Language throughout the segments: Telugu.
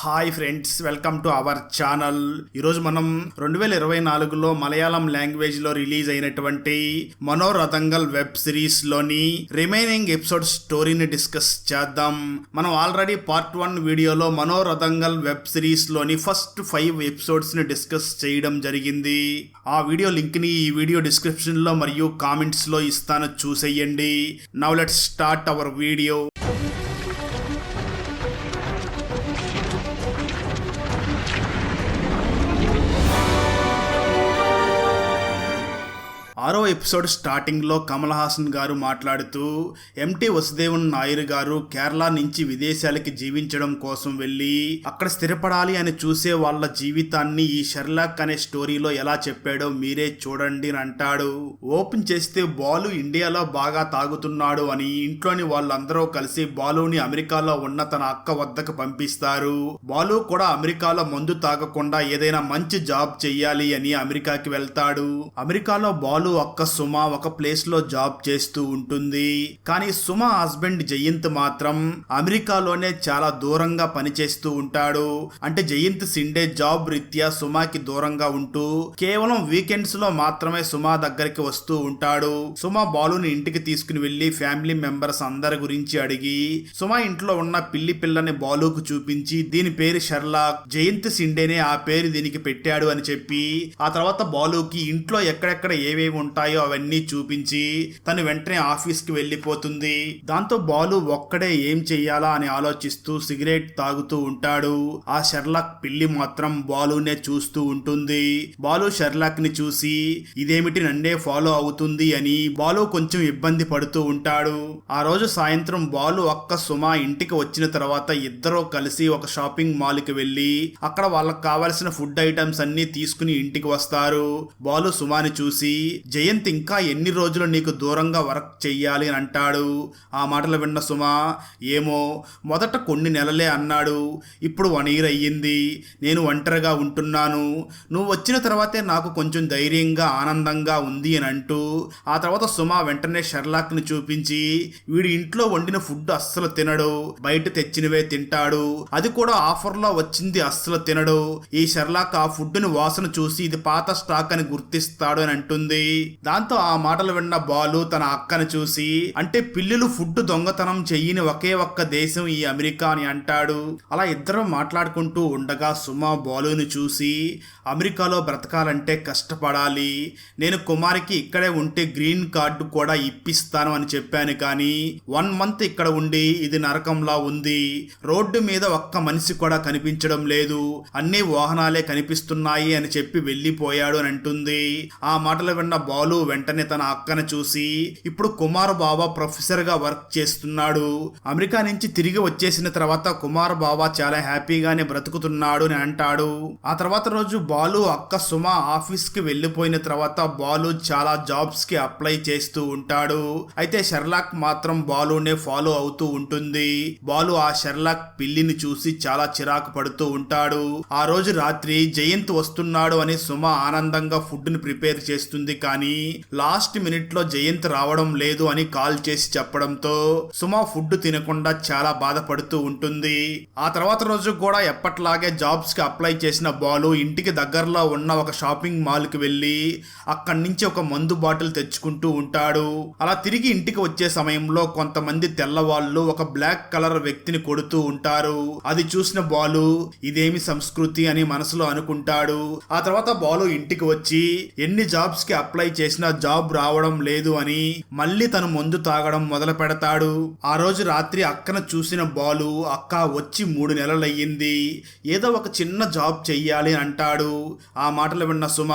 Hi friends welcome to our channel. ఈరోజు మనం రెండు వేల ఇరవై నాలుగులో మలయాళం లాంగ్వేజ్లో రిలీజ్ అయినటువంటి మనోరథంగల్ వెబ్ సిరీస్లోని రిమైనింగ్ ఎపిసోడ్ స్టోరీని డిస్కస్ చేద్దాం. మనం ఆల్రెడీ పార్ట్ వన్ వీడియోలో మనోరథంగల్ వెబ్ సిరీస్లోని ఫస్ట్ ఫైవ్ ఎపిసోడ్స్ని డిస్కస్ చేయడం జరిగింది. ఆ వీడియో లింక్ని ఈ వీడియో డిస్క్రిప్షన్లో మరియు కామెంట్స్లో ఇస్తాను. చూసేయండి. Now let start our video. ఆరో ఎపిసోడ్ స్టార్టింగ్లో కమల్ హాసన్ గారు మాట్లాడుతూ ఎంటీ వసుదేవన్ నాయర్ గారు కేరళ నుంచి విదేశాలకి జీవించడం కోసం వెళ్ళి అక్కడ స్థిరపడాలి అని చూసే వాళ్ళ జీవితాన్ని ఈ షెర్లాక్ అనే స్టోరీలో ఎలా చెప్పాడో మీరే చూడండి అని అంటాడు. ఓపెన్ చేస్తే బాలు ఇండియాలో బాగా తాగుతున్నాడు అని ఇంట్లోని వాళ్ళందరూ కలిసి బాలుని అమెరికాలో ఉన్న తన అక్క వద్దకు పంపిస్తారు. బాలు కూడా అమెరికాలో మందు తాగకుండా ఏదైనా మంచి జాబ్ చెయ్యాలి అని అమెరికాకి వెళ్తాడు. అమెరికాలో బాలు అక్క సుమ ఒక ప్లేస్లో జాబ్ చేస్తూ ఉంటుంది. కానీ సుమ హస్బెండ్ జయంత్ మాత్రం అమెరికాలోనే చాలా దూరంగా పనిచేస్తూ ఉంటాడు. అంటే జయంత్ సిండే జాబ్ రీత్యా సుమాకి దూరంగా ఉంటూ కేవలం వీకెండ్స్లో మాత్రమే సుమా దగ్గరికి వస్తూ ఉంటాడు. సుమ బాలుని ఇంటికి తీసుకుని వెళ్ళి ఫ్యామిలీ మెంబర్స్ అందరి గురించి అడిగి సుమ ఇంట్లో ఉన్న పిల్లి పిల్లని బాలుకు చూపించి దీని పేరు షర్లాక్ జయంత్ సిండేనే ఆ పేరు దీనికి పెట్టాడు అని చెప్పి ఆ తర్వాత బాలుకి ఇంట్లో ఎక్కడెక్కడ ఏవేవి ఉంటాయో అవన్నీ చూపించి తను వెంటనే ఆఫీస్కి వెళ్ళిపోతుంది. దాంతో బాలు ఒక్కడే ఏం చెయ్యాలా అని ఆలోచిస్తూ సిగరెట్ తాగుతూ ఉంటాడు. ఆ షెర్లాక్ పిల్లి మాత్రం బాలునే చూస్తూ ఉంటుంది. బాలు షెర్లాక్ని చూసి ఇదేమిటి నన్నే ఫాలో అవుతుంది అని బాలు కొంచెం ఇబ్బంది పడుతూ ఉంటాడు. ఆ రోజు సాయంత్రం బాలు అక్క సుమ ఇంటికి వచ్చిన తర్వాత ఇద్దరూ కలిసి ఒక షాపింగ్ మాల్కి వెళ్ళి అక్కడ వాళ్ళకి కావాల్సిన ఫుడ్ ఐటమ్స్ అన్ని తీసుకుని ఇంటికి వస్తారు. బాలు సుమాని చూసి జయంత్ ఇంకా ఎన్ని రోజులు నీకు దూరంగా వర్క్ చెయ్యాలి అని అంటాడు? ఆ మాటలు విన్న సుమ ఏమో మొదట కొన్ని నెలలే అన్నాడు. ఇప్పుడు వన్ ఇయర్ అయ్యింది. నేను ఒంటరిగా ఉంటున్నాను. నువ్వు వచ్చిన తర్వాతే నాకు కొంచెం ధైర్యంగా ఆనందంగా ఉంది అని అంటూ ఆ తర్వాత సుమ వెంటనే షర్లాక్ని చూపించి వీడి ఇంట్లో వండిన ఫుడ్ అస్సలు తినడు. బయట తెచ్చినవే తింటాడు. అది కూడా ఆఫర్లో వచ్చింది అస్సలు తినడు. ఈ షర్లాక్ ఆ ఫుడ్ని వాసన చూసి ఇది పాత స్టాక్ అని గుర్తిస్తాడు అని అంటుంది. దాంతో ఆ మాటలు విన్న బాలు తన అక్కను చూసి అంటే పిల్లులు ఫుడ్ దొంగతనం చెయ్యని ఒకే ఒక్క దేశం ఈ అమెరికా అని అంటాడు. అలా ఇద్దరం మాట్లాడుకుంటూ ఉండగా సుమ బాలుని చూసి అమెరికాలో బ్రతకాలంటే కష్టపడాలి. నేను కుమారికి ఇక్కడే ఉంటే గ్రీన్ కార్డు కూడా ఇప్పిస్తాను అని చెప్పాను కానీ వన్ మంత్ ఇక్కడ ఉండి ఇది నరకంలా ఉంది. రోడ్డు మీద ఒక్క మనిషి కూడా కనిపించడం లేదు. అన్ని వాహనాలే కనిపిస్తున్నాయి అని చెప్పి వెళ్ళిపోయాడు అని అంటుంది. ఆ మాటలు విన్న బాలు వెంటనే తన అక్కను చూసి ఇప్పుడు కుమార్ బాబా ప్రొఫెసర్గా వర్క్ చేస్తున్నాడు. అమెరికా నుంచి తిరిగి వచ్చేసిన తర్వాత కుమార్ బాబా చాలా హ్యాపీగానే బ్రతుకుతున్నాడు అని అంటాడు. ఆ తర్వాత రోజు బాలు అక్క సుమ ఆఫీస్కి వెళ్ళిపోయిన తర్వాత బాలు చాలా జాబ్స్కి అప్లై చేస్తూ ఉంటాడు. అయితే షెర్లాక్ మాత్రం బాలునే ఫాలో అవుతూ ఉంటుంది. బాలు ఆ షెర్లాక్ పిల్లిని చూసి చాలా చిరాకు పడుతూ ఉంటాడు. ఆ రోజు రాత్రి జయంత్ వస్తున్నాడు అని సుమ ఆనందంగా ఫుడ్ని ప్రిపేర్ చేస్తుంది. కానీ లాస్ట్ మినిట్లో జయంత్ రావడం లేదు అని కాల్ చేసి చెప్పడంతో సుమ ఫుడ్ తినకుండా చాలా బాధపడుతూ ఉంటుంది. ఆ తర్వాత రోజు కూడా ఎప్పట్లాగే జాబ్స్కి అప్లై చేసిన బాలు ఇంటికి దగ్గరలో ఉన్న ఒక షాపింగ్ మాల్కి వెళ్ళి అక్కడి నుంచి ఒక మందు బాటిల్ తెచ్చుకుంటూ ఉంటాడు. అలా తిరిగి ఇంటికి వచ్చే సమయంలో కొంతమంది తెల్లవాళ్ళు ఒక బ్లాక్ కలర్ వ్యక్తిని కొడుతూ ఉంటారు. అది చూసిన బాలు ఇదేమి సంస్కృతి అని మనసులో అనుకుంటాడు. ఆ తర్వాత బాలు ఇంటికి వచ్చి ఎన్ని జాబ్స్కి అప్లై చేసినా జాబ్ రావడం లేదు అని మళ్ళీ తను మందు తాగడం మొదలు పెడతాడు. ఆ రోజు రాత్రి అక్కన చూసిన బాలు అక్క వచ్చి మూడు నెలలయ్యింది. ఏదో ఒక చిన్న జాబ్ చెయ్యాలి అంటాడు. ఆ మాటలు విన్న సుమ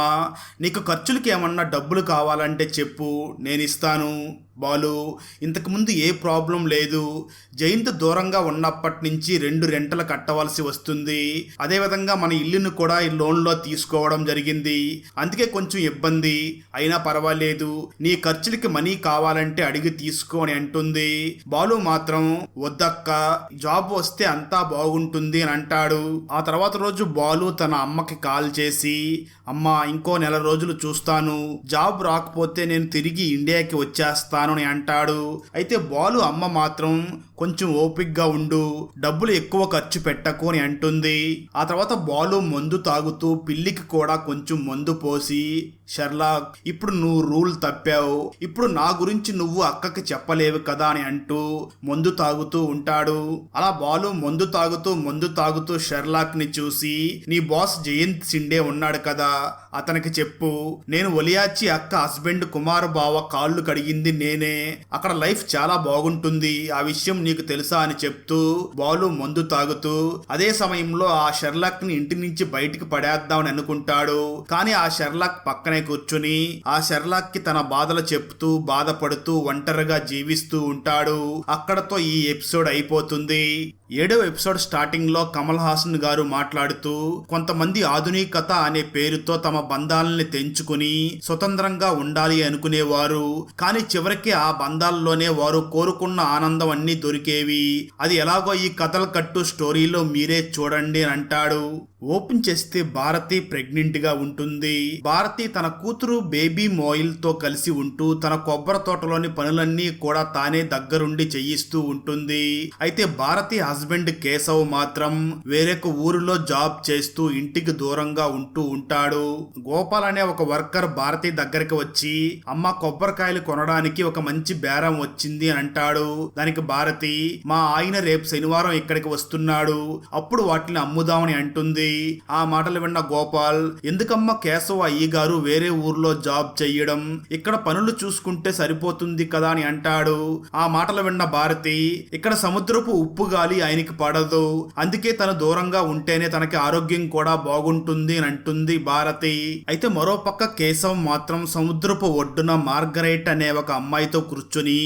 నీకు ఖర్చులకి ఏమన్నా డబ్బులు కావాలంటే చెప్పు నేను ఇస్తాను బాలు ఇంతకుముందు ఏ ప్రాబ్లం లేదు. జయంత్ దూరంగా ఉన్నప్పటి నుంచి రెండు రెంటలు కట్టవలసి వస్తుంది. అదేవిధంగా మన ఇల్లును కూడా ఈ లోన్లో తీసుకోవడం జరిగింది. అందుకే కొంచెం ఇబ్బంది. అయినా పర్వాలేదు. నీ ఖర్చులకి మనీ కావాలంటే అడిగి తీసుకో అని అంటుంది. బాలు మాత్రం వద్దక్క జాబ్ వస్తే అంతా బాగుంటుంది అని అంటాడు. ఆ తర్వాత రోజు బాలు తన అమ్మకి కాల్ చేసి అమ్మ ఇంకో నెల రోజులు చూస్తాను. జాబ్ రాకపోతే నేను తిరిగి ఇండియాకి వచ్చేస్తాను అని అంటాడు. అయితే బాలు అమ్మ మాత్రం కొంచెం ఓపిక్గా ఉండు డబ్బులు ఎక్కువ ఖర్చు పెట్టకు అని అంటుంది. ఆ తర్వాత బాలు మందు తాగుతూ పిల్లికి కూడా కొంచెం మందు పోసి షర్లాక్ ఇప్పుడు నువ్వు రూల్ తప్పావు. ఇప్పుడు నా గురించి నువ్వు అక్కకి చెప్పలేవు కదా అని అంటూ మందు తాగుతూ ఉంటాడు. అలా బాలు మందు తాగుతూ మందు తాగుతూ షెర్లాక్ని చూసి నీ బాస్ జయంత్ సిండే ఉన్నాడు కదా అతనికి చెప్పు. నేను ఒలియాచి అక్క హస్బెండ్ కుమార్ బావ కాళ్ళు కడిగింది నేనే. అక్కడ లైఫ్ చాలా బాగుంటుంది. ఆ విషయం నీకు తెలుసా అని చెప్తూ బాలు మందు తాగుతూ అదే సమయంలో ఆ షెర్లాక్ని ఇంటి నుంచి బయటికి పడేద్దామని అనుకుంటాడు. కానీ ఆ షెర్లాక్ పక్కనే కూర్చుని ఆ షెర్లాక్కి తన బాధలు చెప్తూ బాధపడుతూ ఒంటరిగా జీవిస్తూ ఉంటాడు. అక్కడతో ఈ ఎపిసోడ్ అయిపోతుంది. ఏడవ ఎపిసోడ్ స్టార్టింగ్లో కమల్ హాసన్ గారు మాట్లాడుతూ కొంతమంది ఆధునికత అనే పేరుతో తమ బంధాలని తెంచుకుని స్వతంత్రంగా ఉండాలి అనుకునేవారు. కానీ చివరికి ఆ బంధాల్లోనే వారు కోరుకున్న ఆనందం అన్ని దొరికేవి. అది ఎలాగో ఈ కథల కట్టు స్టోరీలో మీరే చూడండి అని అంటాడు. ఓపెన్ చేస్తే భారతి ప్రెగ్నెంట్గా ఉంటుంది. భారతి తన కూతురు బేబీ మోయిల్తో కలిసి ఉంటూ తన కొబ్బరి తోటలోని పనులన్నీ కూడా తానే దగ్గరుండి చేయిస్తూ ఉంటుంది. అయితే భారతి హస్బెండ్ కేశవ్ మాత్రం వేరొక ఊరిలో జాబ్ చేస్తూ ఇంటికి దూరంగా ఉంటూ ఉంటాడు. గోపాల్ అనే ఒక వర్కర్ భారతి దగ్గరికి వచ్చి అమ్మ కొబ్బరికాయలు కొనడానికి ఒక మంచి బేరం వచ్చింది అని అంటాడు. దానికి భారతి మా ఆయన రేపు శనివారం ఇక్కడికి వస్తున్నాడు. అప్పుడు వాటిని అమ్ముదామని అంటుంది. ఆ మాటలు విన్న గోపాల్ ఎందుకమ్మా కేశవ అయ్య గారు వేరే ఊర్లో జాబ్ చెయ్యడం? ఇక్కడ పనులు చూసుకుంటే సరిపోతుంది కదా అని అంటాడు. ఆ మాటలు విన్న భారతి ఇక్కడ సముద్రపు ఉప్పు గాలి ఆయనకి పడదు. అందుకే తను దూరంగా ఉంటేనే తనకి ఆరోగ్యం కూడా బాగుంటుంది అని అంటుంది భారతి. అయితే మరో పక్క కేశవ్ మాత్రం సముద్రపు ఒడ్డున మార్గరైట్ అనే ఒక అమ్మాయితో కూర్చుని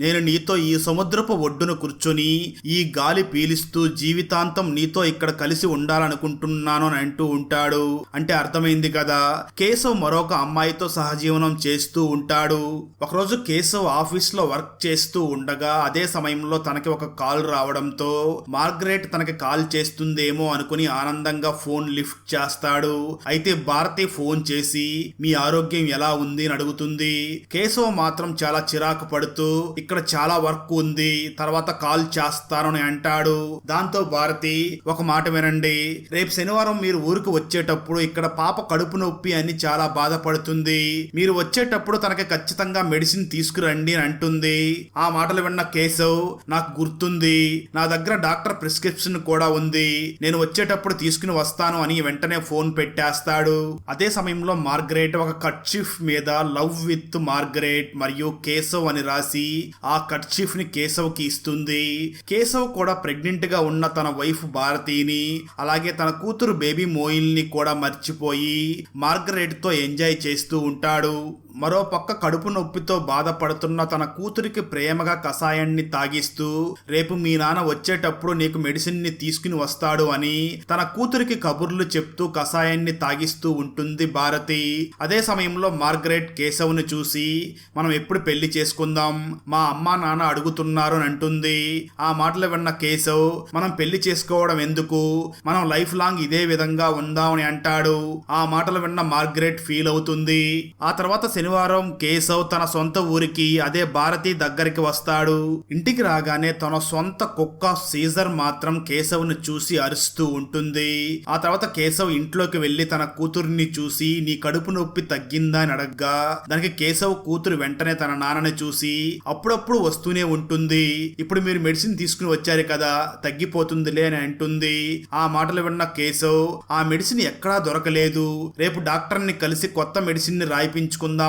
నేను నీతో ఈ సముద్రపు ఒడ్డున కూర్చొని ఈ గాలి పీలిస్తూ జీవితాంతం నీతో ఇక్కడ కలిసి ఉండాలనుకుంటున్నాను అని అంటూ ఉంటాడు. అంటే అర్థమైంది కదా? కేశవ్ మరొక అమ్మాయితో సహజీవనం చేస్తూ ఉంటాడు. ఒకరోజు కేశవ్ ఆఫీస్లో వర్క్ చేస్తూ ఉండగా అదే సమయంలో తనకి ఒక కాల్ రావడంతో మార్గరేట్ తనకి కాల్ చేస్తుందేమో అనుకుని ఆనందంగా ఫోన్ లిఫ్ట్ చేస్తాడు. అయితే భారతి ఫోన్ చేసి మీ ఆరోగ్యం ఎలా ఉంది? అని అడుగుతుంది. కేశవ్ మాత్రం చాలా చిరాకు పడుతూ ఇక్కడ చాలా వర్క్ ఉంది తర్వాత కాల్ చేస్తాను అని అంటాడు. దాంతో భారతి ఒక మాట వినండి. రేపు శనివారం మీరు ఊరికి వచ్చేటప్పుడు ఇక్కడ పాప కడుపు నొప్పి అని చాలా బాధపడుతుంది. మీరు వచ్చేటప్పుడు తనకి ఖచ్చితంగా మెడిసిన్ తీసుకురండి అని అంటుంది. ఆ మాటలు విన్న కేశవ్ నాకు గుర్తుంది. నా దగ్గర డాక్టర్ ప్రిస్క్రిప్షన్ కూడా ఉంది. నేను వచ్చేటప్పుడు తీసుకుని వస్తాను అని వెంటనే ఫోన్ పెట్టేస్తాడు. అదే సమయంలో మార్గరేట్ ఒక కట్చిఫ్ మీద లవ్ విత్ మార్గరేట్ మరియు కేశవ్ అని రాసి ఆ కట్చిఫ్ని కేశవ్కి ఇస్తుంది. కేశవ్ కూడా ప్రెగ్నెంట్గా ఉన్న తన వైఫ్ భారతిని అలాగే తన కూతురు బేబీ మోయిల్ని కూడా మర్చిపోయి మార్గరేట్తో ఎంజాయ్ చేస్తూ ఉంటాడు. మరో పక్క కడుపు నొప్పితో బాధపడుతున్న తన కూతురికి ప్రేమగా కషాయాన్ని తాగిస్తూ రేపు మీ నాన్న వచ్చేటప్పుడు నీకు మెడిసిన్ని తీసుకుని వస్తాడు అని తన కూతురికి కబుర్లు చెప్తూ కషాయాన్ని తాగిస్తూ ఉంటుంది భారతి. అదే సమయంలో మార్గరెట్ కేశవ్ని చూసి మనం ఎప్పుడు పెళ్ళి చేసుకుందాం? మా అమ్మా నాన్న అడుగుతున్నారు అని అంటుంది. ఆ మాటలు విన్న కేశవ్ మనం పెళ్ళి చేసుకోవడం ఎందుకు? మనం లైఫ్ లాంగ్ ఇదే విధంగా ఉందామని అంటాడు. ఆ మాటలు విన్న మార్గరెట్ ఫీల్ అవుతుంది. ఆ తర్వాత శనివారం కేశవ్ తన సొంత ఊరికి అదే భారతి దగ్గరికి వస్తాడు. ఇంటికి రాగానే తన సొంత కుక్క సీజర్ మాత్రం కేశవ్ని చూసి అరుస్తూ ఉంటుంది. ఆ తర్వాత కేశవ్ ఇంట్లోకి వెళ్ళి తన కూతుర్ని చూసి నీ కడుపు నొప్పి తగ్గిందా? అని అడగ్గా. దానికి కేశవ్ కూతురు వెంటనే తన నాన్నని చూసి అప్పుడప్పుడు వస్తూనే ఉంటుంది. ఇప్పుడు మీరు మెడిసిన్ తీసుకుని వచ్చారు కదా తగ్గిపోతుందిలే అని అంటుంది. ఆ మాటలు విన్న కేశవ్ ఆ మెడిసిన్ ఎక్కడా దొరకలేదు. రేపు డాక్టర్ని కలిసి కొత్త మెడిసిన్ని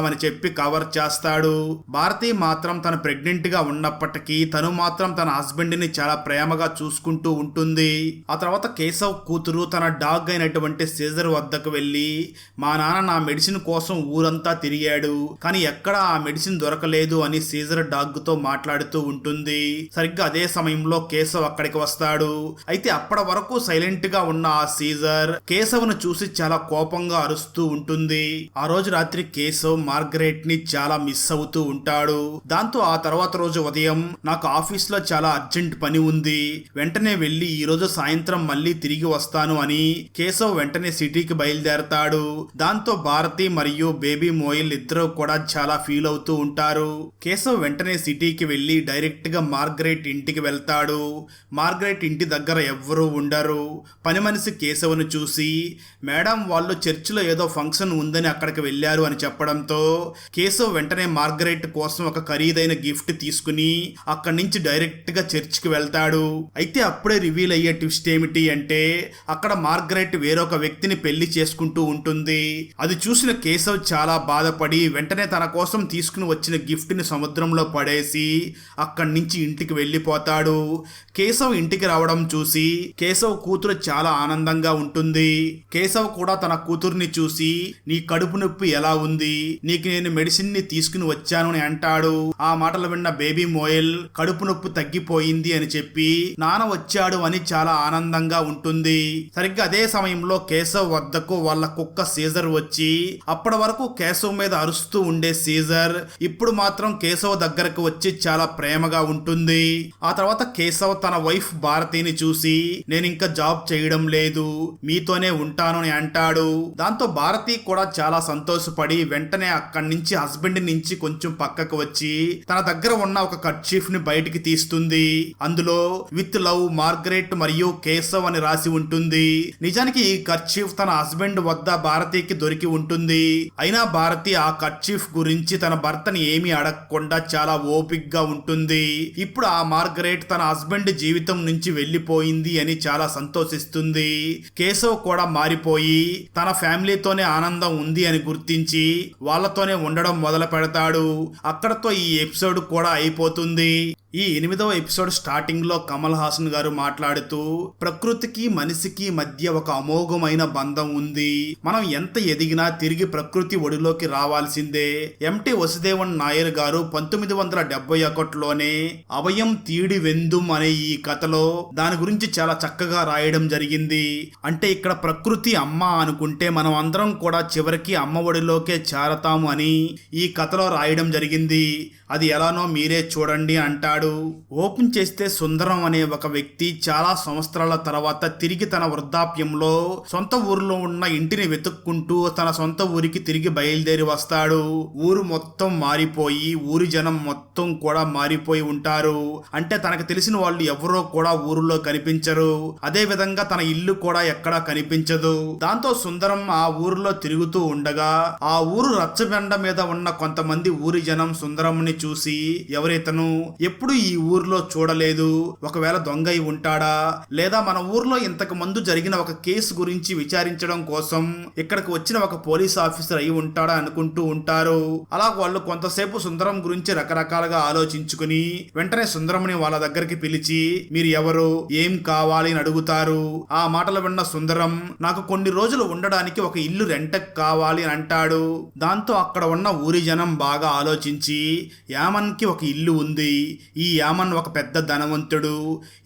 రాయిపించుకుందామని చెప్పి కవర్ చేస్తాడు. భారతి మాత్రం తను ప్రెగ్నెంట్గా ఉన్నప్పటికీ తను మాత్రం తన హస్బెండ్ని చాలా ప్రేమగా చూసుకుంటూ ఉంటుంది. ఆ తర్వాత కేశవ్ కూతురు తన డాగ్ అయినటువంటి సీజర్ వద్దకు వెళ్ళి మా నాన్న నా మెడిసిన్ కోసం ఊరంతా తిరిగాడు. కానీ ఎక్కడ ఆ మెడిసిన్ దొరకలేదు అని సీజర్ డాగ్తో మాట్లాడుతూ ఉంటుంది. సరిగ్గా అదే సమయంలో కేశవ్ అక్కడికి వస్తాడు. అయితే అప్పటి వరకు సైలెంట్గా ఉన్న ఆ సీజర్ కేశవ్ను చూసి చాలా కోపంగా అరుస్తూ ఉంటుంది. ఆ రోజు రాత్రి కేశవ్ మార్గరెట్ని చాలా మిస్ అవుతూ ఉంటాడు. దాంతో ఆ తర్వాత రోజు ఉదయం నాకు ఆఫీస్లో చాలా అర్జెంట్ పని ఉంది. వెంటనే వెళ్ళి ఈ రోజు సాయంత్రం మళ్ళీ తిరిగి వస్తాను అని కేశవ్ వెంటనే సిటీకి బయలుదేరతాడు. దాంతో భారతి మరియు బేబీ మోయిల్ ఇద్దరు కూడా చాలా ఫీల్ అవుతూ ఉంటారు. కేశవ్ వెంటనే సిటీకి వెళ్ళి డైరెక్ట్గా మార్గరెట్ ఇంటికి వెళ్తాడు. మార్గరెట్ ఇంటి దగ్గర ఎవ్వరూ ఉండరు. పని మనిషి కేశవ్ను చూసి మేడం వాళ్ళు చర్చిలో ఏదో ఫంక్షన్ ఉందని అక్కడికి వెళ్ళారు అని చెప్పడంతో కేశవ్ వెంటనే మార్గరెట్ కోసం ఒక ఖరీదైన గిఫ్ట్ తీసుకుని అక్కడి నుంచి డైరెక్ట్గా చర్చికి వెళ్తాడు. అయితే అప్పుడే రివీల్ అయ్యే ట్విస్ట్ ఏమిటి అంటే అక్కడ మార్గరెట్ వేరొక వ్యక్తిని పెళ్ళి చేసుకుంటూ ఉంటుంది. అది చూసిన కేశవ్ చాలా బాధపడి వెంటనే తన కోసం తీసుకుని వచ్చిన గిఫ్ట్ని సముద్రంలో పడేసి అక్కడి నుంచి ఇంటికి వెళ్ళిపోతాడు. కేశవ్ ఇంటికి రావడం చూసి కేశవ్ కూతురు చాలా ఆనందంగా ఉంటుంది. కేశవ్ కూడా తన కూతుర్ని చూసి నీ కడుపు నొప్పి ఎలా ఉంది? నీకు నేను మెడిసిన్ని తీసుకుని వచ్చాను అని అంటాడు. ఆ మాటలు విన్న బేబీ మోయల్ కడుపు నొప్పి తగ్గిపోయింది అని చెప్పి నాన్న వచ్చాడు అని చాలా ఆనందంగా ఉంటుంది. సరిగ్గా అదే సమయంలో కేశవ్ వద్దకు వాళ్ళ కుక్క సీజర్ వచ్చి అప్పటి వరకు కేశవ్ మీద అరుస్తూ ఉండే సీజర్ ఇప్పుడు మాత్రం కేశవ్ దగ్గరకు వచ్చి చాలా ప్రేమగా ఉంటుంది. ఆ తర్వాత కేశవ్ తన వైఫ్ భారతిని చూసి నేను ఇంకా జాబ్ చేయడం లేదు. మీతోనే ఉంటాను అని అంటాడు. దాంతో భారతి కూడా చాలా సంతోషపడి వెంటనే అక్కడి నుంచి హస్బెండ్ నుంచి కొంచెం పక్కకు వచ్చి తన దగ్గర ఉన్న ఒక కర్చీఫ్ని బయటికి తీస్తుంది. అందులో విత్ లవ్ మార్గరెట్ మరియు కేశవ్ అని రాసి ఉంటుంది. నిజానికి ఈ కర్చీఫ్ తన హస్బెండ్ వద్ద భారతికి దొరికి ఉంటుంది. అయినా భారతి ఆ కర్చీఫ్ గురించి తన భర్తని ఏమీ అడగకుండా చాలా ఓపిక్గా ఉంటుంది. ఇప్పుడు ఆ మార్గరెట్ తన హస్బెండ్ జీవితం నుంచి వెళ్ళిపోయింది అని చాలా సంతోషిస్తుంది. కేశవ్ కూడా మారిపోయి తన ఫ్యామిలీతోనే ఆనందం ఉంది అని గుర్తించి వాళ్ళ వాళ్ళతోనే ఉండడం మొదలు పెడతాడు అక్కడతో ఈ ఎపిసోడ్ కూడా అయిపోతుంది. ఈ ఎనిమిదవ ఎపిసోడ్ స్టార్టింగ్లో కమల్ హాసన్ గారు మాట్లాడుతూ ప్రకృతికి మనిషికి మధ్య ఒక అమోఘమైన బంధం ఉంది. మనం ఎంత ఎదిగినా తిరిగి ప్రకృతి ఒడిలోకి రావాల్సిందే. ఎంటి వసుదేవన్ నాయర్ గారు పంతొమ్మిది వందల డెబ్బై ఒకటిలోనే అవయం తీడి వెందుం అనే ఈ కథలో దాని గురించి చాలా చక్కగా రాయడం జరిగింది. అంటే ఇక్కడ ప్రకృతి అమ్మ అనుకుంటే మనం అందరం కూడా చివరికి అమ్మ ఒడిలోకే చేరతాము అని ఈ కథలో రాయడం జరిగింది. అది ఎలానో మీరే చూడండి అంటాడు ఓపెన్ చేస్తే సుందరం అనే ఒక వ్యక్తి చాలా సంవత్సరాల తర్వాత తిరిగి తన వృద్ధాప్యంలో సొంత ఊరిలో ఉన్న ఇంటిని వెతుక్కుంటూ తన సొంత ఊరికి తిరిగి బయలుదేరి వస్తాడు. ఊరు మొత్తం మారిపోయి ఊరి జనం మొత్తం కూడా మారిపోయి ఉంటారు. అంటే తనకు తెలిసిన వాళ్ళు ఎవరో కూడా ఊరిలో కనిపించరు. అదే విధంగా తన ఇల్లు కూడా ఎక్కడా కనిపించదు. దాంతో సుందరం ఆ ఊరిలో తిరుగుతూ ఉండగా ఆ ఊరు రచ్చబెండ మీద ఉన్న కొంతమంది ఊరి జనం సుందరంని చూసి ఎవరైతను? ఎప్పుడు ఈ ఊర్లో చూడలేదు? ఒకవేళ దొంగ అయి ఉంటాడా? లేదా మన ఊర్లో ఇంతకు ముందు జరిగిన ఒక కేసు గురించి విచారించడం కోసం ఇక్కడికి వచ్చిన ఒక పోలీస్ ఆఫీసర్ అయి ఉంటాడా అనుకుంటూ ఉంటారు. అలా వాళ్ళు కొంతసేపు సుందరం గురించి రకరకాలుగా ఆలోచించుకుని వెంటనే సుందరంని వాళ్ళ దగ్గరికి పిలిచి మీరు ఎవరు? ఏం కావాలి? అని అడుగుతారు. ఆ మాటలు విన్న సుందరం నాకు కొన్ని రోజులు ఉండడానికి ఒక ఇల్లు రెంటకు కావాలి అని అంటాడు. దాంతో అక్కడ ఉన్న ఊరి జనం బాగా ఆలోచించి యామన్కి ఒక ఇల్లు ఉంది. ఈ ఈ యామన్ ఒక పెద్ద ధనవంతుడు.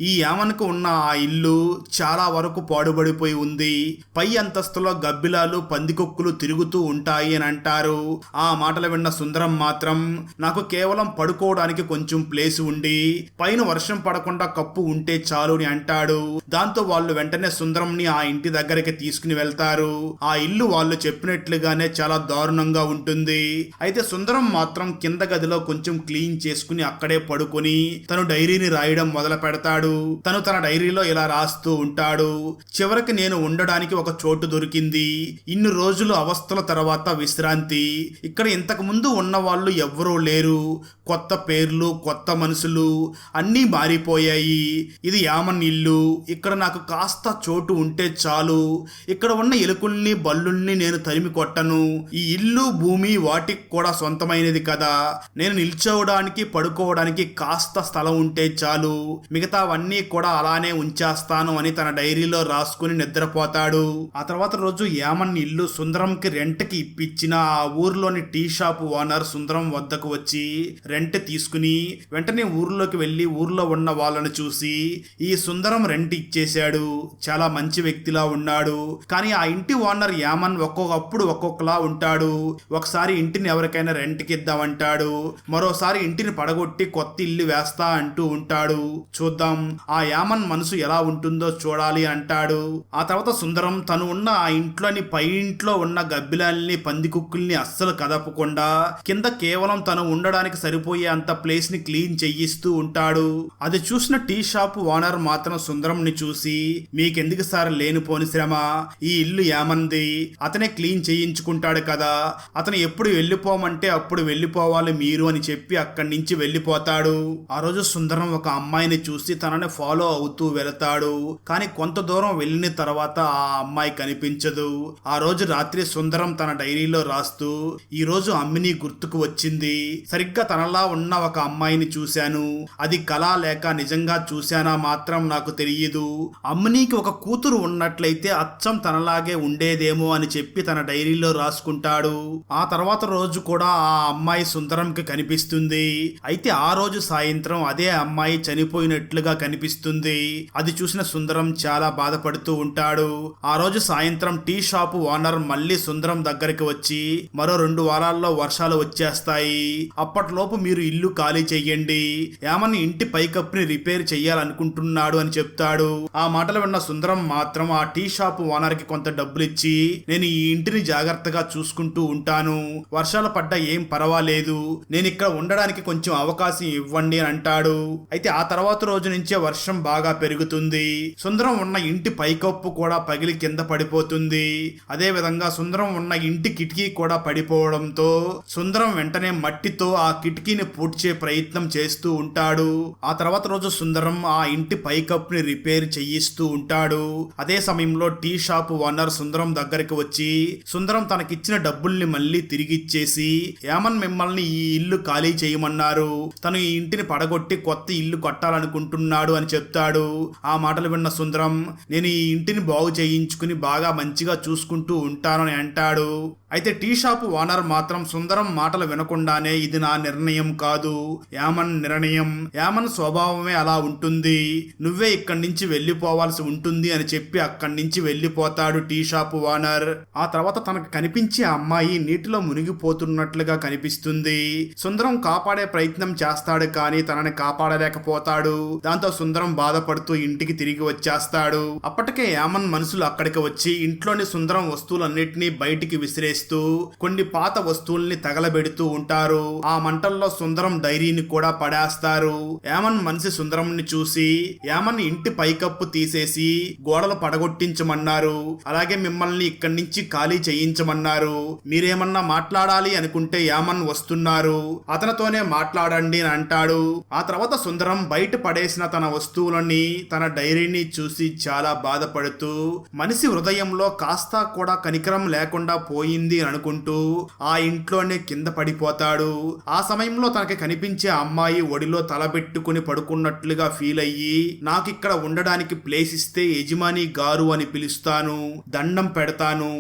ఈ యామన్కు ఉన్న ఆ ఇల్లు చాలా వరకు పాడుబడిపోయి ఉంది. పై అంతస్తులో గబ్బిలాలు పందికొక్కులు తిరుగుతూ ఉంటాయి అని అంటారు. ఆ మాటలు విన్న సుందరం మాత్రం నాకు కేవలం పడుకోవడానికి కొంచెం ప్లేస్ ఉండి పైన వర్షం పడకుండా కప్పు ఉంటే చాలు అని అంటాడు. దాంతో వాళ్ళు వెంటనే సుందరంని ఆ ఇంటి దగ్గరికి తీసుకుని వెళ్తారు. ఆ ఇల్లు వాళ్ళు చెప్పినట్లుగానే చాలా దారుణంగా ఉంటుంది. అయితే సుందరం మాత్రం కింద గదిలో కొంచెం క్లీన్ చేసుకుని అక్కడే పడుకో పడుకొని తను డైరీని రాయడం మొదలు పెడతాడు. తను తన డైరీలో ఇలా రాస్తూ ఉంటాడు. చివరికి నేను ఉండడానికి ఒక చోటు దొరికింది. ఇన్ని రోజులు అవస్థల తర్వాత విశ్రాంతి. ఇక్కడ ఇంతకు ముందు ఉన్న వాళ్ళు ఎవ్వరూ లేరు. కొత్త పేర్లు కొత్త మనుషులు అన్నీ మారిపోయాయి. ఇది యామన్ ఇల్లు. ఇక్కడ నాకు కాస్త చోటు ఉంటే చాలు. ఇక్కడ ఉన్న ఎలుకల్ని బల్లుల్ని నేను తరిమి కొట్టను. ఈ ఇల్లు భూమి వాటికి కూడా సొంతమైనది కదా. నేను నిల్చోవడానికి పడుకోవడానికి కా కాస్త స్థలం ఉంటే చాలు. మిగతావన్నీ కూడా అలానే ఉంచేస్తాను అని తన డైరీలో రాసుకుని నిద్రపోతాడు. ఆ తర్వాత రోజు యామన్ ఇల్లు సుందరంకి రెంట్కి ఇప్పించిన ఆ ఊర్లోని టీ షాప్ ఓనర్ సుందరం వద్దకు వచ్చి రెంట్ తీసుకుని వెంటనే ఊర్లోకి వెళ్ళి ఊర్లో ఉన్న వాళ్ళను చూసి ఈ సుందరం రెంట్ ఇచ్చేశాడు. చాలా మంచి వ్యక్తిలా ఉన్నాడు. కానీ ఆ ఇంటి ఓనర్ యామన్ ఒక్కొక్కప్పుడు ఒక్కొక్కలా ఉంటాడు. ఒకసారి ఇంటిని ఎవరికైనా రెంట్కి ఇద్దామంటాడు. మరోసారి ఇంటిని పడగొట్టి కొత్త ఇల్లు వేస్తా అంటూ ఉంటాడు. చూద్దాం ఆ యామన్ మనసు ఎలా ఉంటుందో చూడాలి అంటాడు. ఆ తర్వాత సుందరం తను ఉన్న ఆ ఇంట్లోని పై ఇంట్లో ఉన్న గబ్బిలాల్ని పందికుక్కుల్ని అస్సలు కదపకుండా కింద కేవలం తను ఉండడానికి సరిపోయే అంత ప్లేస్ని క్లీన్ చెయ్యిస్తూ ఉంటాడు. అది చూసిన టీ షాప్ ఓనర్ మాత్రం సుందరంని చూసి మీకెందుకు సార్ లేనిపోని శ్రమ? ఈ ఇల్లు యామంది అతనే క్లీన్ చేయించుకుంటాడు కదా. అతను ఎప్పుడు వెళ్ళిపోమంటే అప్పుడు వెళ్ళిపోవాలి మీరు అని చెప్పి అక్కడి నుంచి వెళ్ళిపోతాడు. ఆ రోజు సుందరం ఒక అమ్మాయిని చూసి తనని ఫాలో అవుతూ వెళతాడు. కానీ కొంత దూరం వెళ్ళిన తర్వాత ఆ అమ్మాయి కనిపించదు. ఆ రోజు రాత్రి సుందరం తన డైరీలో రాస్తూ ఈ రోజు అమ్మిని గుర్తుకు వచ్చింది. సరిగ్గా తనలా ఉన్న ఒక అమ్మాయిని చూశాను. అది కళ లేక నిజంగా చూశానా మాత్రం నాకు తెలియదు. అమ్మినికి ఒక కూతురు ఉన్నట్లయితే అచ్చం తనలాగే ఉండేదేమో అని చెప్పి తన డైరీలో రాసుకుంటాడు. ఆ తర్వాత రోజు కూడా ఆ అమ్మాయి సుందరంకి కనిపిస్తుంది. అయితే ఆ రోజు సాయంత్రం సాయంత్రం అదే అమ్మాయి చనిపోయినట్లుగా కనిపిస్తుంది. అది చూసిన సుందరం చాలా బాధపడుతూ ఉంటాడు. ఆ రోజు సాయంత్రం టీ షాపు ఓనర్ మళ్ళీ సుందరం దగ్గరికి వచ్చి మరో రెండు వారాల్లో వర్షాలు వచ్చేస్తాయి. అప్పట్లోపు మీరు ఇల్లు ఖాళీ చెయ్యండి. ఏమని ఇంటి పైకప్పుని రిపేర్ చెయ్యాలనుకుంటున్నాడు అని చెప్తాడు. ఆ మాటలు విన్న సుందరం మాత్రం ఆ టీ షాప్ ఓనర్కి కొంత డబ్బులు ఇచ్చి నేను ఈ ఇంటిని జాగ్రత్తగా చూసుకుంటూ ఉంటాను. వర్షాలు పడ్డా ఏం పర్వాలేదు. నేను ఇక్కడ ఉండడానికి కొంచెం అవకాశం ఇవ్వండి అని అంటాడు. అయితే ఆ తర్వాత రోజు నుంచే వర్షం బాగా పెరుగుతుంది. సుందరం ఉన్న ఇంటి పైకప్పు కూడా పగిలి కింద పడిపోతుంది. అదే విధంగా సుందరం ఉన్న ఇంటి కిటికీ కూడా పడిపోవడంతో సుందరం వెంటనే మట్టితో ఆ కిటికీని పూడ్చే ప్రయత్నం చేస్తూ ఉంటాడు. ఆ తర్వాత రోజు సుందరం ఆ ఇంటి పైకప్పుని రిపేర్ చేయిస్తూ ఉంటాడు. అదే సమయంలో టీ షాప్ ఓనర్ సుందరం దగ్గరికి వచ్చి సుందరం తనకిచ్చిన డబ్బుల్ని మళ్ళీ తిరిగిచ్చేసి ఏమన్ మిమ్మల్ని ఈ ఇల్లు ఖాళీ చేయమన్నారు. తను ఈ ఇంటిని పడగొట్టి కొత్త ఇల్లు కట్టాలనుకుంటున్నాడు అని చెప్తాడు. ఆ మాటలు విన్న సుందరం నేను ఈ ఇంటిని బాగు చేయించుకుని బాగా మంచిగా చూసుకుంటూ ఉంటానని అంటాడు. అయితే టీ షాప్ ఓనర్ మాత్రం సుందరం మాటలు వినకుండానే ఇది నా నిర్ణయం కాదు. యామన్ నిర్ణయం. యామన్ స్వభావమే అలా ఉంటుంది. నువ్వే ఇక్కడి నుంచి వెళ్ళిపోవాల్సి ఉంటుంది అని చెప్పి అక్కడి నుంచి వెళ్ళిపోతాడు టీ షాప్ ఓనర్. ఆ తర్వాత తనకు కనిపించే అమ్మాయి నీటిలో మునిగిపోతున్నట్లుగా కనిపిస్తుంది. సుందరం కాపాడే ప్రయత్నం చేస్తాడు కానీ తనని కాపాడలేకపోతాడు. దాంతో సుందరం బాధపడుతూ ఇంటికి తిరిగి వచ్చేస్తాడు. అప్పటికే యామన్ మనుషులు అక్కడికి వచ్చి ఇంట్లోని సుందరం వస్తువులన్నిటినీ బయటికి విసిరేస్తూ కొన్ని పాత వస్తువుల్ని తగలబెడుతూ ఉంటారు. ఆ మంటల్లో సుందరం డైరీని కూడా పడేస్తారు. యామన్ మనిషి సుందరంని చూసి యామన్ ఇంటి పైకప్పు తీసేసి గోడలు పడగొట్టించమన్నారు. అలాగే మిమ్మల్ని ఇక్కడి నుంచి ఖాళీ చేయించమన్నారు. మీరేమన్నా మాట్లాడాలి అనుకుంటే యామన్ వస్తున్నారు. అతనితోనే మాట్లాడండి అని అంటాడు. ఆ తర్వాత సుందరం బయట పడేసిన తన వస్తువులని తన డైరీని చూసి చాలా బాధపడుతూ మనిషి హృదయంలో కాస్త కూడా కనికరం లేకుండా పోయింది అని అనుకుంటూ ఆ ఇంట్లోనే కింద పడిపోతాడు. ఆ సమయంలో తనకి కనిపించే అమ్మాయి ఒడిలో తలబెట్టుకుని పడుకున్నట్లుగా ఫీల్ అయ్యి నాకిక్కడ ఉండడానికి ప్లేస్ ఇస్తే యజమాని గారు అని పిలుస్తాను దండం పెడతాను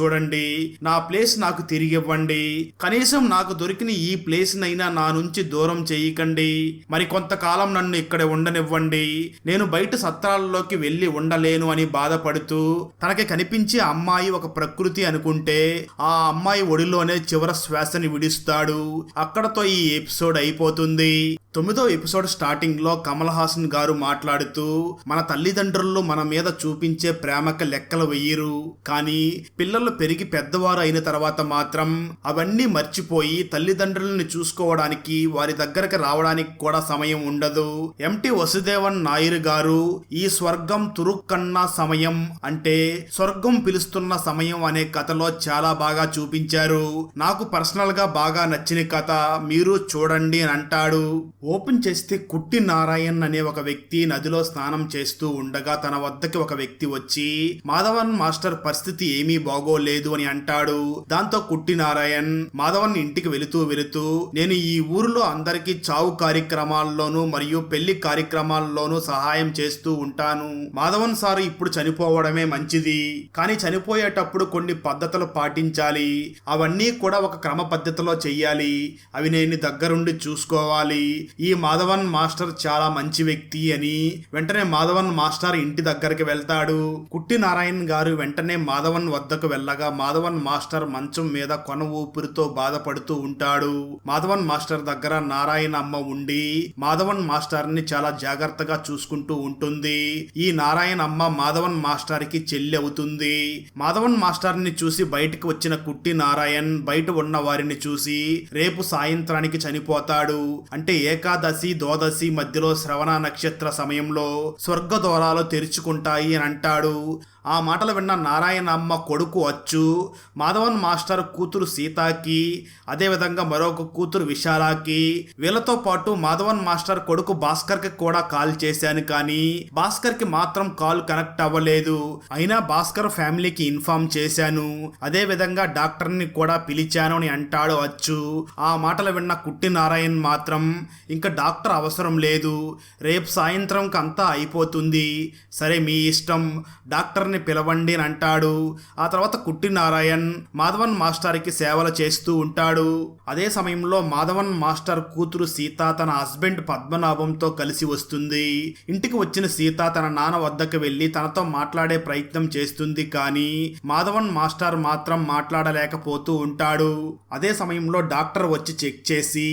చూడండి నా ప్లేస్ నాకు తిరిగి ఇవ్వండి కనీసం నాకు దొరికిన ఈ ప్లేస్ నైనా నా నుంచి దూరం చేయకండి. మరి కొంతకాలం నన్ను ఇక్కడ ఉండనివ్వండి. నేను బయట సత్రాలలోకి వెళ్ళి ఉండలేను అని బాధపడుతూ తనకి కనిపించే అమ్మాయి ఒక ప్రకృతి అనుకుంటే ఆ అమ్మాయి ఒడిలోనే చివర శ్వాసని విడుస్తాడు. అక్కడతో ఈ ఎపిసోడ్ అయిపోతుంది. తొమ్మిదో ఎపిసోడ్ స్టార్టింగ్లో కమల్ హాసన్ గారు మాట్లాడుతూ మన తల్లిదండ్రులు మన మీద చూపించే ప్రేమక లెక్కలు వెయ్యరు కానీ పిల్లలు పెరిగి పెద్దవారు అయిన తర్వాత మాత్రం అవన్నీ మర్చిపోయి తల్లిదండ్రులని చూసుకోవడానికి వారి దగ్గరకు రావడానికి కూడా సమయం ఉండదు. ఎంటి వసుదేవన్ నాయుడు గారు ఈ స్వర్గం తురుక్కన్న సమయం అంటే స్వర్గం పిలుస్తున్న సమయం అనే కథలో చాలా బాగా చూపించారు. నాకు పర్సనల్గా బాగా నచ్చిన కథ మీరు చూడండి అని అంటాడు. ఓపెన్ చేస్తే కుట్టి నారాయణ్ అనే ఒక వ్యక్తి నదిలో స్నానం చేస్తూ ఉండగా తన వద్దకి ఒక వ్యక్తి వచ్చి మాధవన్ మాస్టర్ పరిస్థితి ఏమీ బాగోలేదు అని అంటాడు. దాంతో కుట్టి నారాయణ్ మాధవన్ ఇంటికి వెళుతూ వెళుతూ నేను ఈ ఊరిలో అందరికీ చావు కార్యక్రమాల్లోనూ మరియు పెళ్ళి కార్యక్రమాల్లోనూ సహాయం చేస్తూ ఉంటాను. మాధవన్ సారు ఇప్పుడు చనిపోవడమే మంచిది. కానీ చనిపోయేటప్పుడు కొన్ని పద్ధతులు పాటించాలి. అవన్నీ కూడా ఒక క్రమ పద్ధతిలో చెయ్యాలి. అవి నేను దగ్గరుండి చూసుకోవాలి. ఈ మాధవన్ మాస్టర్ చాలా మంచి వ్యక్తి అని వెంటనే మాధవన్ మాస్టర్ ఇంటి దగ్గరికి వెళ్తాడు. కుట్టి నారాయణ్ గారు వెంటనే మాధవన్ వద్దకు వెళ్ళగా మాధవన్ మాస్టర్ మంచం మీద కొన ఊపిరితో బాధపడుతూ ఉంటాడు. మాధవన్ మాస్టర్ దగ్గర నారాయణ అమ్మ ఉండి మాధవన్ మాస్టర్ని చాలా జాగ్రత్తగా చూసుకుంటూ ఉంటుంది. ఈ నారాయణ అమ్మ మాధవన్ మాస్టర్కి చెల్లి అవుతుంది. మాధవన్ మాస్టర్ని చూసి బయటకు వచ్చిన కుట్టి నారాయణ్ బయట ఉన్న వారిని చూసి రేపు సాయంత్రానికి చనిపోతాడు. అంటే ఏ ఏకాదశి ద్వాదశి మధ్యలో శ్రవణ నక్షత్ర సమయంలో స్వర్గ ద్వారాలు తెరుచుకుంటాయి అని అంటాడు. ఆ మాటలు విన్న నారాయణ అమ్మ కొడుకు అచ్చు మాధవన్ మాస్టర్ కూతురు సీతాకి అదేవిధంగా మరొక కూతురు విశాలాకి. వీళ్ళతో పాటు మాధవన్ మాస్టర్ కొడుకు భాస్కర్కి కూడా కాల్ చేశాను కానీ భాస్కర్కి మాత్రం కాల్ కనెక్ట్ అవ్వలేదు. అయినా భాస్కర్ ఫ్యామిలీకి ఇన్ఫార్మ్ చేశాను. అదే విధంగా డాక్టర్ని కూడా పిలిచాను అని అంటాడు అచ్చు. ఆ మాటలు విన్న కుట్టి నారాయణ్ మాత్రం ఇంకా డాక్టర్ అవసరం లేదు. రేపు సాయంత్రంకి అంతా అయిపోతుంది. సరే మీ ఇష్టం. డాక్టర్ని పిలవండి అని అంటాడు. ఆ తర్వాత కుట్టి నారాయణ్ మాధవన్ మాస్టర్కి సేవలు చేస్తూ ఉంటాడు. అదే సమయంలో మాధవన్ మాస్టర్ కూతురు సీత తన హస్బెండ్ పద్మనాభంతో కలిసి వస్తుంది. ఇంటికి వచ్చిన సీత తన నాన్న వద్దకు వెళ్ళి తనతో మాట్లాడే ప్రయత్నం చేస్తుంది కానీ మాధవన్ మాస్టర్ మాత్రం మాట్లాడలేకపోతూ ఉంటాడు. అదే సమయంలో డాక్టర్ వచ్చి చెక్ చేసి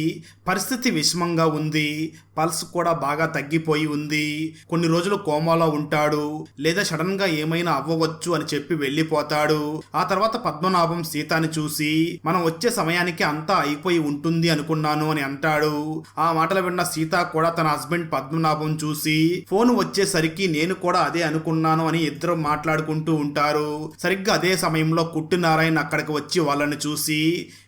పరిస్థితి విషమంగా ఉంది పల్స్ కూడా బాగా తగ్గిపోయి ఉంది కొన్ని రోజులు కోమాలో ఉంటాడు లేదా సడన్గా నేను అవ్వవచ్చు అని చెప్పి వెళ్ళిపోతాడు. ఆ తర్వాత పద్మనాభం సీతాని చూసి మనం వచ్చే సమయానికి అంతా అయిపోయి ఉంటుంది అనుకున్నాను అని అంటాడు. ఆ మాటలు విన్న సీత కూడా తన హస్బెండ్ పద్మనాభం చూసి ఫోన్ వచ్చేసరికి నేను కూడా అదే అనుకున్నాను అని ఇద్దరు మాట్లాడుకుంటూ ఉంటారు. సరిగ్గా అదే సమయంలో కుట్టినారాయణ అక్కడికి వచ్చి వాళ్ళని చూసి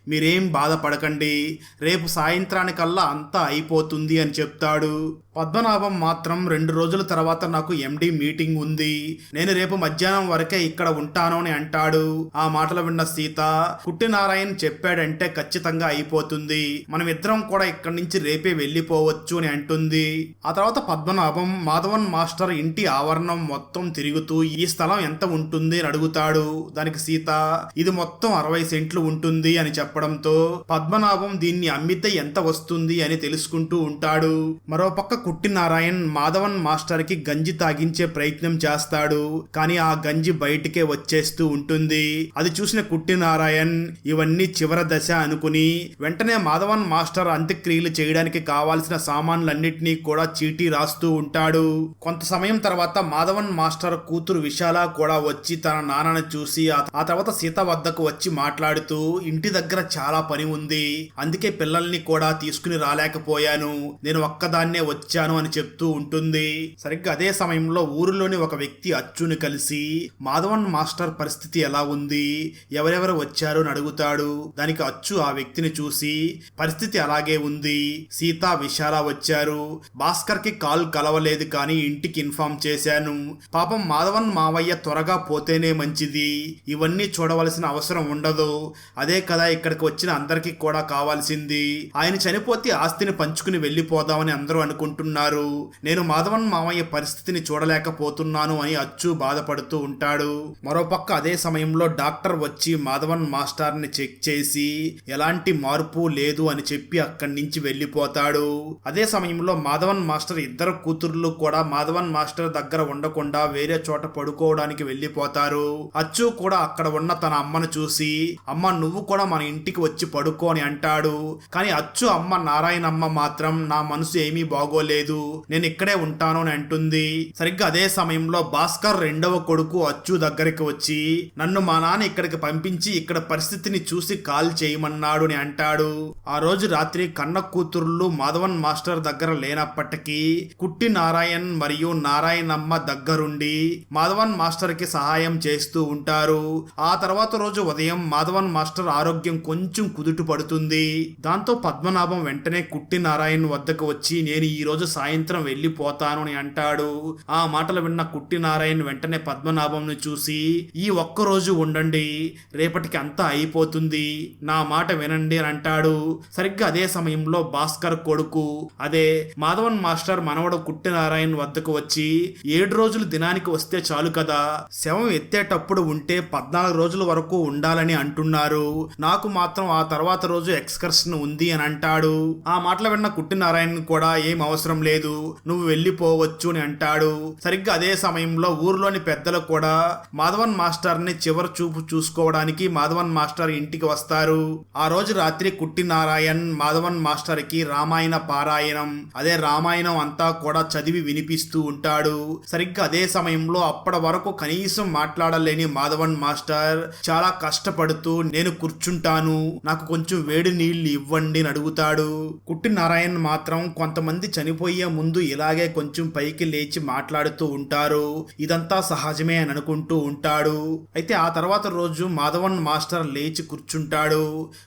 మీరేం బాధపడకండి. రేపు సాయంత్రానికల్లా అంతా అయిపోతుంది అని చెప్తాడు. పద్మనాభం మాత్రం రెండు రోజుల తర్వాత నాకు ఎండి మీటింగ్ ఉంది. నేను రేపు మధ్యాహ్నం వరకే ఇక్కడ ఉంటాను అని అంటాడు. ఆ మాటలు విన్న సీత కుట్టినారాయణ చెప్పాడంటే ఖచ్చితంగా అయిపోతుంది. మనం ఇద్దరం కూడా ఇక్కడి నుంచి రేపే వెళ్ళిపోవచ్చు అని అంటుంది. ఆ తర్వాత పద్మనాభం మాధవన్ మాస్టర్ ఇంటి ఆవరణం మొత్తం తిరుగుతూ ఈ స్థలం ఎంత ఉంటుంది అని అడుగుతాడు. దానికి సీత ఇది మొత్తం అరవై సెంట్లు ఉంటుంది అని చెప్పడంతో పద్మనాభం దీన్ని అమ్మితే ఎంత వస్తుంది అని తెలుసుకుంటూ ఉంటాడు. మరోపక్క కుట్టి నారాయణ్ మాధవన్ మాస్టర్కి గంజి తాగించే ప్రయత్నం చేస్తాడు. కానీ ఆ గంజి బయటికే వచ్చేస్తూ ఉంటుంది. అది చూసిన కుట్టి నారాయణ్ ఇవన్నీ చివరి దశ అనుకుని వెంటనే మాధవన్ మాస్టర్ అంత్యక్రియలు చేయడానికి కావాల్సిన సామాన్లన్నింటినీ కూడా చీటీ రాస్తూ ఉంటాడు. కొంత సమయం తర్వాత మాధవన్ మాస్టర్ కూతురు విశాల కూడా వచ్చి తన నాన్నను చూసి ఆ తర్వాత సీత వద్దకు వచ్చి మాట్లాడుతూ ఇంటి దగ్గర చాలా పని ఉంది. అందుకే పిల్లల్ని కూడా తీసుకుని రాలేకపోయాను. నేను ఒక్కదాన్నే వచ్చాను అని చెప్తూ ఉంటుంది. సరిగ్గా అదే సమయంలో ఊరిలోని ఒక వ్యక్తి అచ్చుని కలిసి మాధవన్ మాస్టర్ పరిస్థితి ఎలా ఉంది? ఎవరెవరు వచ్చారు? అని అడుగుతాడు. దానికి అచ్చు ఆ వ్యక్తిని చూసి పరిస్థితి అలాగే ఉంది. సీత విశాల వచ్చారు. భాస్కర్కి కాల్ కలవలేదు కానీ ఇంటికి ఇన్ఫార్మ్ చేశాను. పాపం మాధవన్ మావయ్య త్వరగా పోతేనే మంచిది. ఇవన్నీ చూడవలసిన అవసరం ఉండదు. అదే కదా ఇక్కడికి వచ్చిన అందరికీ కూడా కావాల్సింది. ఆయన చనిపోతే ఆస్తిని పంచుకుని వెళ్ళిపోదామని అందరూ అనుకుంటున్నారు. నేను మాధవన్ మామయ్య పరిస్థితిని చూడలేకపోతున్నాను అని అచ్చు బాధపడుతూ ఉంటాడు. మరోపక్క అదే సమయంలో డాక్టర్ వచ్చి మాధవన్ మాస్టర్ని చెక్ చేసి ఎలాంటి మార్పు లేదు అని చెప్పి అక్కడి నుంచి వెళ్ళిపోతాడు. అదే సమయంలో మాధవన్ మాస్టర్ ఇద్దరు కూతుర్లు కూడా మాధవన్ మాస్టర్ దగ్గర ఉండకుండా వేరే చోట పడుకోవడానికి వెళ్ళిపోతారు. అచ్చు కూడా అక్కడ ఉన్న తన అమ్మను చూసి అమ్మ నువ్వు కూడా మన ఇంటికి వచ్చి పడుకో అని అంటాడు. కానీ అచ్చు అమ్మ నారాయణమ్మ మాత్రం నా మనసు ఏమీ బాగోలేదు. నేను ఇక్కడే ఉంటాను అని అంటుంది. సరిగ్గా అదే సమయంలో భాస్కర్ రెండవ కొడుకు అచ్చు దగ్గరికి వచ్చి నన్ను మా నాన్న ఇక్కడికి పంపించి ఇక్కడ పరిస్థితిని చూసి కాల్ చేయమన్నాడు అని అంటాడు. ఆ రోజు రాత్రి కన్న కూతురులు మాధవన్ మాస్టర్ దగ్గర లేనప్పటికీ కుట్టి నారాయణ్ మరియు నారాయణమ్మ దగ్గరుండి మాధవన్ మాస్టర్కి సహాయం చేస్తూ ఉంటారు. ఆ తర్వాత రోజు ఉదయం మాధవన్ మాస్టర్ ఆరోగ్యం కొంచెం కుదుట పడుతుంది. దాంతో పద్మనాభం వెంటనే కుట్టి నారాయణ్ వద్దకు వచ్చి నేను ఈ రోజు సాయంత్రం వెళ్ళిపోతాను అని అంటాడు. ఆ మాటలు విన్న కుట్టి నారాయణ్ వెంటనే పద్మనాభంను చూసి ఈ ఒక్క రోజు ఉండండి. రేపటికి అంతా అయిపోతుంది. నా మాట వినండి అని అంటాడు. సరిగ్గా అదే సమయంలో భాస్కర్ కొడుకు అదే మాధవన్ మాస్టర్ మనవడు కుట్టి నారాయణ్ వద్దకు వచ్చి ఏడు రోజులు దినానికి వస్తే చాలు కదా. శవం ఎత్తేటప్పుడు ఉంటే పద్నాలుగు రోజుల వరకు ఉండాలని అంటున్నారు. నాకు మాత్రం ఆ తర్వాత రోజు ఎక్స్కర్షన్ ఉంది అని అంటాడు. ఆ మాటలు విన్న కుట్టి నారాయణ కూడా ఏం అవసరం లేదు నువ్వు వెళ్ళిపోవచ్చు అని అంటాడు. సరిగ్గా అదే సమయంలో ఊర్లోని పెద్దలు కూడా మాధవన్ మాస్టర్ని చివరి చూపు చూసుకోవడానికి మాధవన్ మాస్టర్ ఇంటికి వస్తారు. ఆ రోజు రాత్రి కుట్టి నారాయణ్ మాధవన్ మాస్టర్కి రామాయణ పారాయణం. అదే రామాయణం అంతా కూడా చదివి వినిపిస్తూ ఉంటాడు. సరిగ్గా అదే సమయంలో అప్పటి వరకు కనీసం మాట్లాడలేని మాధవన్ మాస్టర్ చాలా కష్టపడుతూ నేను కూర్చుంటాను నాకు కొంచెం వేడి నీళ్ళు ఇవ్వండి అని అడుగుతాడు. కుట్టి నారాయణ్ మాత్రం కొంతమంది చనిపోయే ముందు ఇలాగే కొంచెం పైకి లేచి మాట్లాడుతూ ఉంటారు. ఇదంతా సహజమే అని అనుకుంటూ ఉంటాడు. అయితే ఆ తర్వాత రోజు మాధవన్ మాస్టర్ లేచి కూర్చుంటాడు.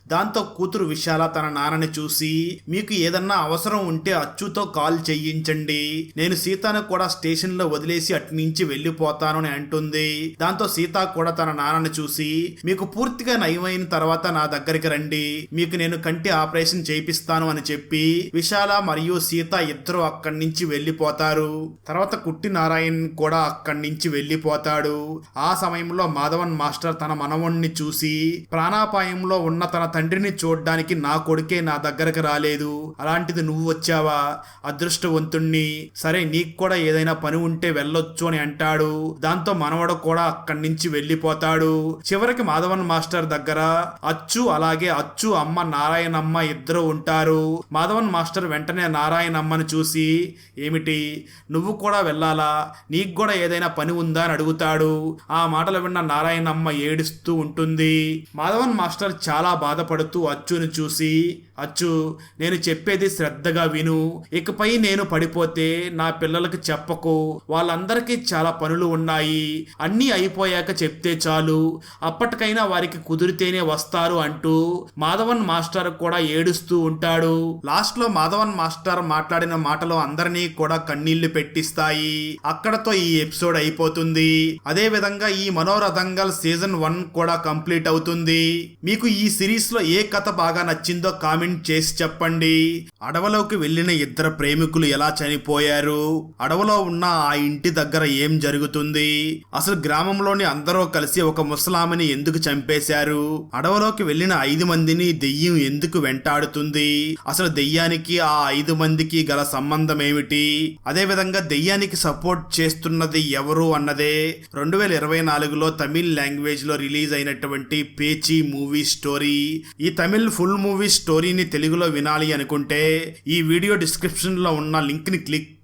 దాంతో కూతురు విశాల తన నాన్నని చూసి మీకు ఏదన్నా అవసరం ఉంటే అచ్చుతో కాల్ చెయ్యించండి నేను సీతను కూడా స్టేషన్లో వదిలేసి అటు నుంచి వెళ్ళిపోతాను అని అంటుంది. దాంతో సీత కూడా తన నాన్నని చూసి మీకు పూర్తిగా నయమైన తర్వాత నా దగ్గరికి రండి. మీకు నేను కంటి ఆపరేషన్ చేయిస్తాను అని చెప్పి విశాల మరియు సీత ఇద్దరు అక్కడి నుంచి వెళ్ళిపోతారు. తర్వాత కుట్టి నారాయణ్ కూడా అక్కడి నుంచి వెళ్ళిపోతాడు. ఆ సమయంలో మాధవన్ మాస్టర్ తన మనవణ్ణి చూసి ప్రాణాపాయంలో ఉన్న తన తండ్రిని చూడ్డానికి నా కొడుకే నా దగ్గరకు రాలేదు. అలాంటిది నువ్వు వచ్చావా? అదృష్టవంతుణ్ణి. సరే నీకు కూడా ఏదైనా పని ఉంటే వెళ్ళొచ్చు అని అంటాడు. దాంతో మనవడు కూడా అక్కడి నుంచి వెళ్ళిపోతాడు. చివరికి మాధవన్ మాస్టర్ దగ్గర అచ్చు అలాగే అచ్చు అమ్మ నారాయణమ్మ ఇద్దరు ఉంటారు. మాధవన్ మాస్టర్ వెంటనే నారాయణమ్మని చూసి ఏమిటి? నువ్వు కూడా వెళ్ళాలా? నీకు కూడా ఏదైనా పని ఉందా? అని అడుగుతాడు. ఆ మాటలు విన్న నారాయణమ్మ ఏడుస్తూ ఉంటుంది. మాధవన్ మాస్టర్ చాలా బాధపడుతూ అచ్చుని చూసి అచ్చు నేను చెప్పేది శ్రద్ధగా విను. ఇకపై నేను పడిపోతే నా పిల్లలకు చెప్పకు. వాళ్ళందరికీ చాలా పనులు ఉన్నాయి. అన్నీ అయిపోయాక చెప్తే చాలు. అప్పటికైనా వారికి కుదిరితేనే వస్తారు అంటూ మాధవన్ మాస్టర్ కూడా ఏడుస్తూ ఉంటాడు. లాస్ట్లో మాధవన్ మాస్టర్ మాట్లాడిన మాటలు అందరినీ కూడా కన్నీళ్ళు పెట్టిస్తాయి. అక్కడతో ఈ ఎపిసోడ్ అయిపోతుంది. అదే విధంగా ఈ మనోరథంగల్ సీజన్ వన్ కూడా కంప్లీట్ అవుతుంది. మీకు ఈ సిరీస్లో ఏ కథ బాగా నచ్చిందో కామెంట్ చేసి చెప్పండి. అడవిలోకి వెళ్ళిన ఇద్దరు ప్రేమికులు ఎలా చనిపోయారు? అడవిలో ఉన్న ఆ ఇంటి దగ్గర ఏం జరుగుతుంది? అసలు గ్రామంలోని అందరూ కలిసి ఒక ముసలామని ఎందుకు చంపేశారు? అడవిలోకి వెళ్ళిన ఐదు మందిని దెయ్యం ఎందుకు వెంటాడుతుంది? అసలు దెయ్యానికి ఆ ఐదు మందికి గల సంబంధం ఏమిటి అదే విధంగా దెయ్యానికి సపోర్ట్ చేస్తున్నది ఎవరు అన్నదే రెండు వేల ఇరవై నాలుగులో తమిళ్ లాంగ్వేజ్లో రిలీజ్ అయినటువంటి పేచి మూవీ స్టోరీ. ఈ తమిళ్ ఫుల్ మూవీ స్టోరీని తెలుగులో వినాలి అనుకుంటే ఈ వీడియో డిస్క్రిప్షన్లో ఉన్న లింక్ని క్లిక్